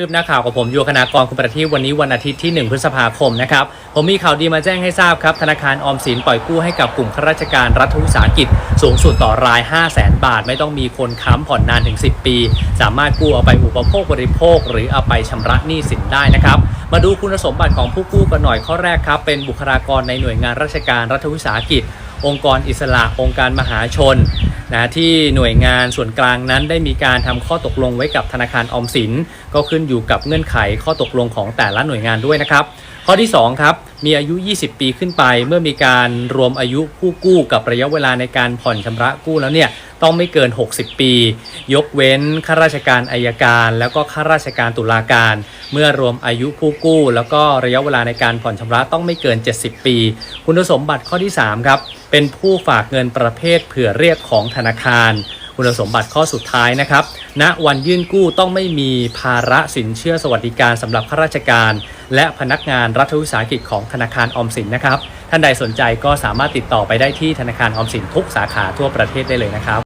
คืบหน้าข่าวกับผมโยคณากรคุณประทีปวันนี้วันอาทิตย์ที่ 1 พฤษภาคมนะครับ ผมมีข่าวดีมาแจ้งให้ทราบครับ ธนาคารออมสินปล่อยกู้ให้กับกลุ่มข้าราชการรัฐวิสาหกิจ สูงสุดต่อราย 5 0 0แสนบาท ไม่ต้องมีคนค้ำผ่อนนานถึง 10 ปี สามารถกู้เอาไปอุปโภคบริโภค หรือเอาไปชำระหนี้สินได้นะครับ มาดูคุณสมบัติของผู้กู้กันหน่อยข้อแรกครับ เป็นบุคลากรในหน่วยงานราชการรัฐวิสาหกิจ องค์กรอิสระ องค์การมหาชน นะที่หน่วยงานส่วนกลางนั้นได้มีการทำข้อตกลงไว้กับธนาคารออมสิน ก็ขึ้นอยู่กับเงื่อนไขข้อตกลงของแต่ละหน่วยงานด้วยนะครับ ข้อที่ 2 ครับ มีอายุ 20 ปีขึ้นไป เมื่อมีการรวมอายุผู้กู้กับระยะเวลาในการผ่อนชำระกู้แล้วเนี่ยต้องไม่เกิน 60 ปี ยกเว้นข้าราชการอายการ แล้วก็ข้าราชการตุลาการ เมื่อรวมอายุผู้กู้ แล้วก็ระยะเวลาในการผ่อนชำระต้องไม่เกิน 70 ปี คุณสมบัติข้อที่ 3 ครับ เป็นผู้ฝากเงินประเภทเผื่อเรียกของธนาคาร คุณสมบัติข้อสุดท้ายนะครับณวันยื่นกู้ต้องไม่มีภาระสินเชื่อสวัสดิการสำหรับข้าราชการ และพนักงานรัฐวิสาหกิจของธนาคารออมสินนะครับ ท่านใดสนใจก็สามารถติดต่อไปได้ที่ธนาคารออมสินทุกสาขาทั่วประเทศได้เลยนะครับ